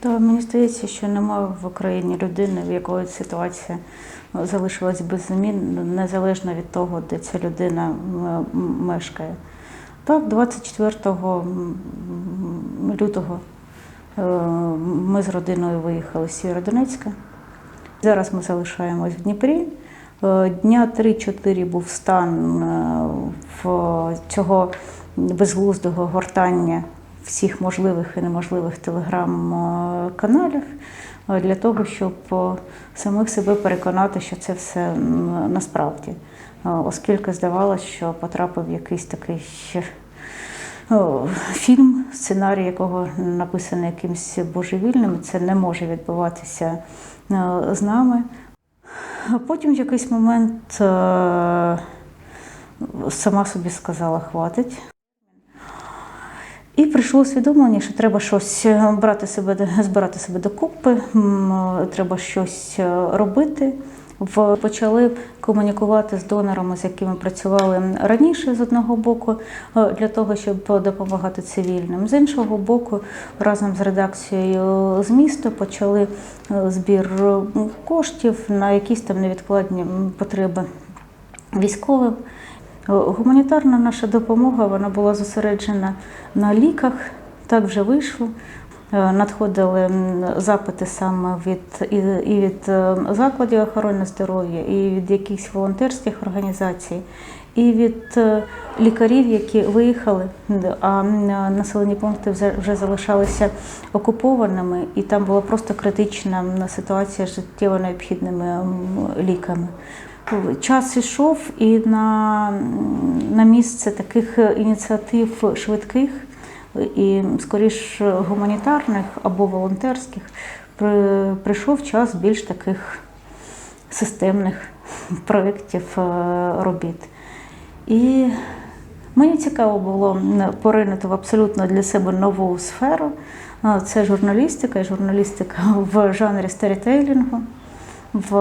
Та мені здається, що немає в Україні людини, в якої ситуація ну, залишилась без змін, незалежно від того, де ця людина мешкає. Так, 24 лютого е, ми з родиною виїхали з Сєвєродонецька. Зараз ми залишаємось в Дніпрі. Е, Дня 3-4 був стан е, в цього безглуздого гортання всіх можливих і неможливих телеграм-каналів е, для того, щоб е, самих себе переконати, що це все насправді. Е, Оскільки здавалося, що потрапив якийсь такий фільм, сценарій якого написаний якимось божевільним, це не може відбуватися з нами. Потім в якийсь момент сама собі сказала хватить. І прийшло усвідомлення, що треба щось е, брати себе, збирати себе докупи, е, треба щось е, робити. Почали комунікувати з донорами, з якими працювали раніше з одного боку, для того, щоб допомагати цивільним. З іншого боку, разом з редакцією з міста почали збір коштів на якісь там невідкладні потреби військовим. Е, Гуманітарна наша допомога вона була зосереджена на ліках. Так вже вийшло. Е, Надходили запити саме від і, від е, закладів охорони здоров'я, і від якихось волонтерських організацій, і від лікарів, які виїхали, а населені пункти вже залишалися окупованими, і там була просто критична ситуація з життєво необхідними ліками. Час ішов, і на, на місце таких ініціатив швидких і скоріш гуманітарних або волонтерських при- прийшов час більш таких системних проєктів е, робіт. І мені цікаво було поринути в абсолютно для себе нову сферу. Е, Це журналістика, і журналістика в жанрі сторітейлінгу. В...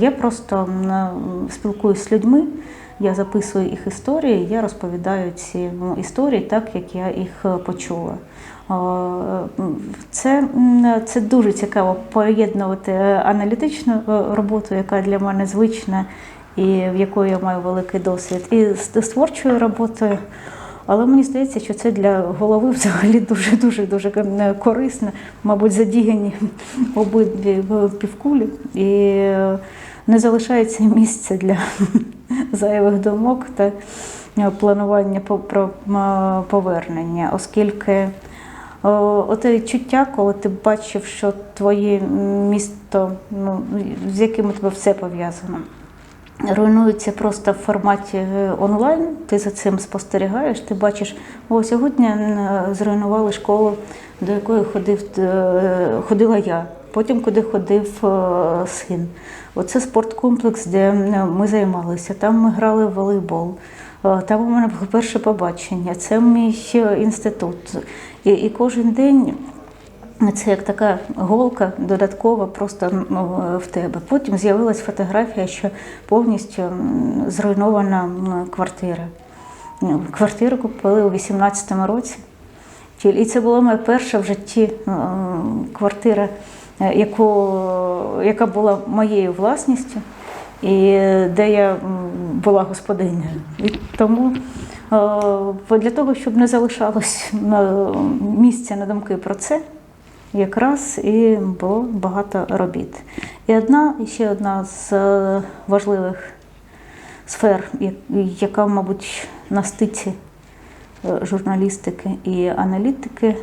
Я просто м, спілкуюсь з людьми, я записую їх історії, я розповідаю ці м, історії так, як я їх е, почула. Е, Це, це дуже цікаво поєднувати е, аналітичну роботу, яка для мене звична і в якої я маю великий досвід, і з творчою роботою. Але мені здається, що це для голови взагалі дуже дуже дуже е, корисно, мабуть, задіяні обидві півкулі, і е, не залишається місця для зайвих думок та е, планування повернення, оскільки оте відчуття, коли ти бачив, що твоє місто, ну, з яким у тебе все пов'язано руйнується просто в форматі е, онлайн. Ти за цим спостерігаєш. Ти бачиш, о, сьогодні е, зруйнували школу, до якої ходив, е, ходила я. Потім куди ходив син. Оце спорткомплекс, де ми займалися. Там ми грали в волейбол. Там у мене перше побачення. Це мій інститут. І, і кожен день це як така голка додаткова просто в тебе. Потім з'явилась фотографія, що повністю зруйнована квартира. Квартиру купили у 18-му році. І це була моя перша в житті квартира, е, яку, яка була моєю власністю, і де я була господинею. І тому е, для того, щоб не залишалось місця на думки про це, якраз і було багато робіт. І одна, ще одна з е, важливих сфер, яка, мабуть, на стиці е, журналістики і аналітики,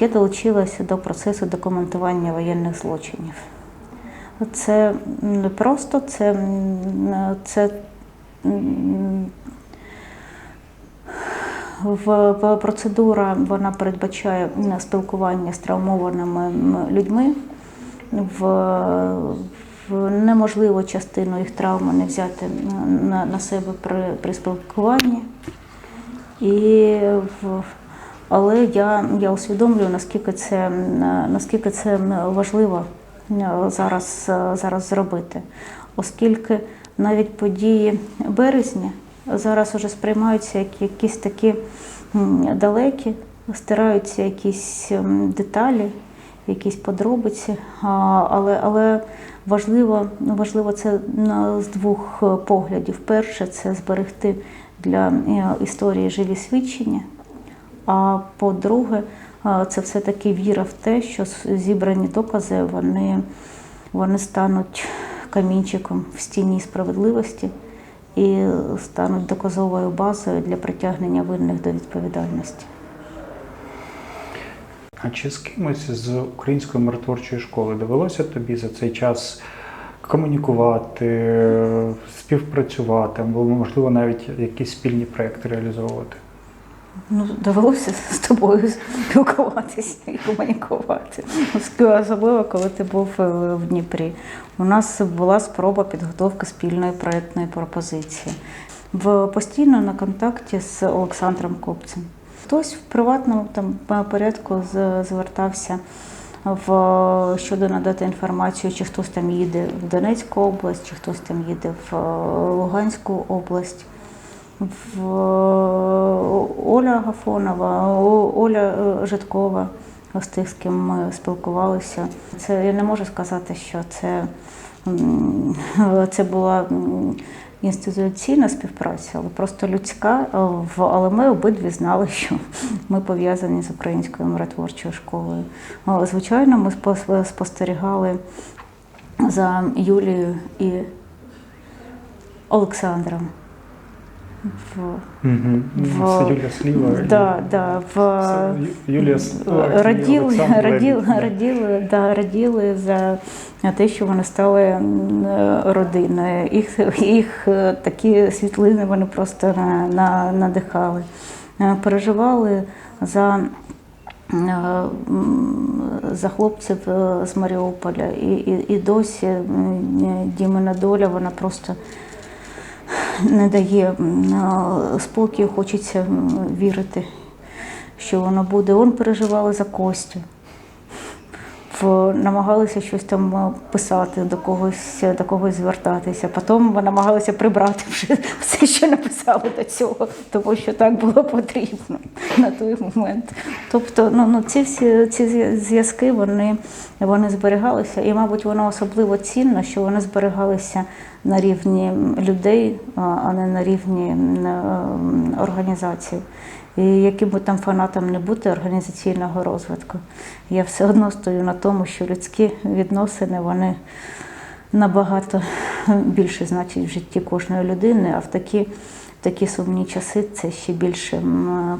я долучилася до процесу документування воєнних злочинів. Це не просто, це, це в процедура вона передбачає спілкування з травмованими людьми. В, в неможливо частину їх травми не взяти на, на себе при, при спілкуванні. І в, але я, я усвідомлюю, наскільки це, наскільки це важливо зараз, е, зараз зробити, оскільки навіть події березня зараз уже сприймаються як якісь такі далекі, стираються якісь деталі. якісь подробиці, але, але важливо, важливо це з двох е, поглядів. Перше, це зберегти для е, історії живі свідчення. А по-друге, е, це все-таки віра в те, що зібрані докази вони, вони стануть камінчиком в стіні справедливості і стануть доказовою базою для притягнення винних до відповідальності. А чи з кимось з української миротворчої школи довелося тобі за цей час комунікувати, співпрацювати, або можливо навіть якісь спільні проекти реалізовувати? Ну, довелося з тобою спілкуватися і комунікувати. Особливо, коли ти був е, в Дніпрі. У нас була спроба підготовки спільної проєктної пропозиції. В постійно на контакті з Олександром Копцем. Хтось в приватному там порядку звертався в щодо надати інформацію, чи хтось там їде в Донецьку область, чи хтось там їде в е, Луганську область. В Оля Гафонова, Оля е, Житкова, з тих, з ким ми спілкувалися. Це я не можу сказати, що це, це була інституційна співпраця, але просто людська. Е, Але ми обидві знали, що ми пов'язані з українською миротворчою школою. Е, Звичайно, ми спос- спостерігали за Юлією і Олександром. В, Угу. В- Юлія Сліва. да, да, в, Юлія раділи, раділи, раділи, да, раділи за те, що вони стали родиною. Їх, їх е, такі світлини вони просто на, на, надихали. Е, Переживали за, е, за хлопців з Маріуполя. І, і, і досі Дімина доля, вона просто не дає спокою, хочеться вірити, що воно буде. Он переживали за Костю. Намагалися щось там е, писати, до когось, до когось звертатися. Потім намагалися прибрати вже все, що написали до цього, тому що так було потрібно на той момент. Тобто, ну, ну ці всі ці зв'язки вони, вони зберігалися, і, мабуть, воно особливо цінно, що вони зберігалися на рівні людей, а не на рівні е, організацій. І яким би там фанатом не бути організаційного розвитку, я все одно стою на тому, що людські відносини вони набагато більше значать в житті кожної людини, а в такі, в такі сумні часи це ще більше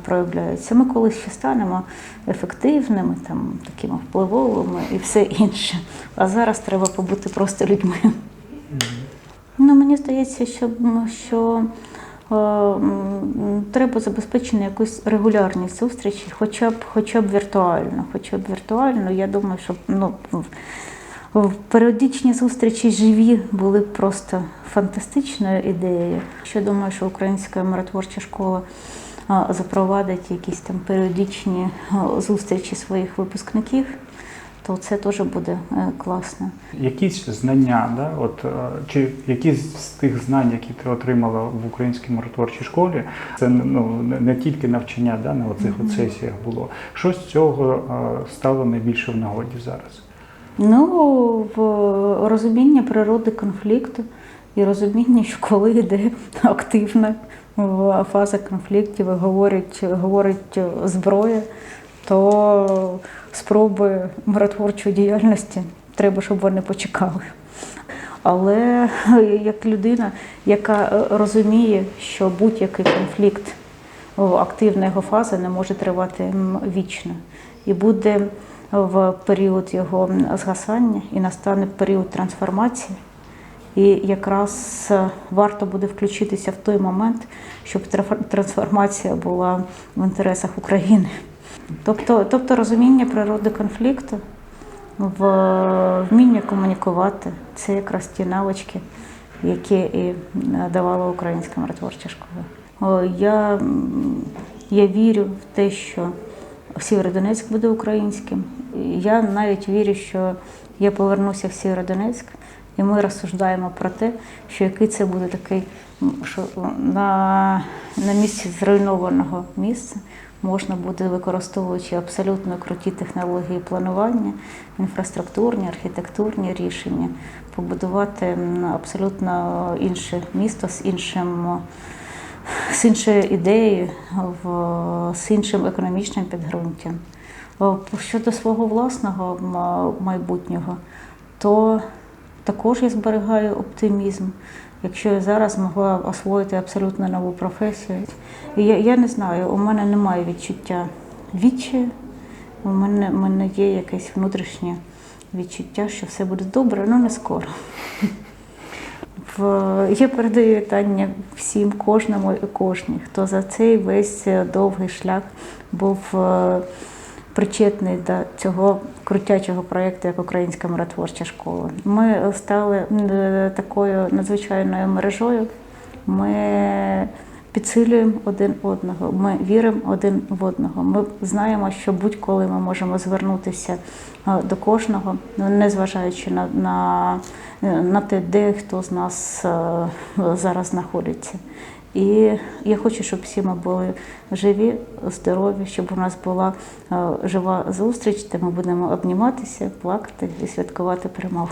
проявляється. Ми колись ще станемо ефективними, там, такими впливовими і все інше. А зараз треба побути просто людьми. Ну, мені здається, що, що треба забезпечити якусь регулярність зустрічі, хоча б, хоча б віртуально. Хоча б віртуально, я думаю, що ну, періодичні зустрічі живі були б просто фантастичною ідеєю. Що думаю, що українська миротворча школа запровадить якісь там періодичні зустрічі своїх випускників, то це теж буде е, класно. Якісь знання, да? От, е, чи якісь з тих знань, які ти отримала в українській миротворчій школі, це ну, не- тільки навчання да, на оцих от сесіях було. Що з цього е, стало найбільше в нагоді зараз? Ну, в розуміння природи конфлікту і розуміння, що коли йде активна фаза конфліктів говорить, говорить зброя, то спроби миротворчої діяльності треба, щоб вони почекали. Але як людина, яка е, розуміє, що будь-який конфлікт, активна його фаза не може тривати вічно. І буде в період його згасання, і настане період трансформації. І якраз е, варто буде включитися в той момент, щоб трансформація була в інтересах України. Тобто, тобто розуміння природи конфлікту, вміння комунікувати це якраз ті навички, які і давала українська миротворча школа. Я, я вірю в те, що Сєвєродонецьк буде українським. Я навіть вірю, що я повернуся в Сєвєродонецьк, і ми розсуждаємо про те, що який це буде такий, що на, на місці зруйнованого місця можна буде, використовуючи абсолютно круті технології планування, інфраструктурні, архітектурні рішення, побудувати абсолютно інше місто з іншим. З іншою ідеєю, з іншим економічним підґрунтям. Щодо свого власного майбутнього, то також я зберігаю оптимізм. Якщо я зараз могла освоїти абсолютно нову професію, я, я не знаю, у мене немає відчуття відчаю, у мене, у мене є якесь внутрішнє відчуття, що все буде добре, але не скоро. Я передаю вітання всім, кожному і кожній, хто за цей весь е, довгий шлях був е, причетний до цього крутячого проєкту, як Українська миротворча школа. Ми стали е, такою надзвичайною мережою. Ми підсилюємо один одного, ми віримо один в одного. Ми знаємо, що будь-коли ми можемо звернутися е, до кожного, ну, незважаючи на, на, на те, де хто з нас е, зараз знаходиться. І я хочу, щоб всі ми були живі, здорові, щоб у нас була е, жива зустріч, де ми будемо обніматися, плакати і святкувати перемогу.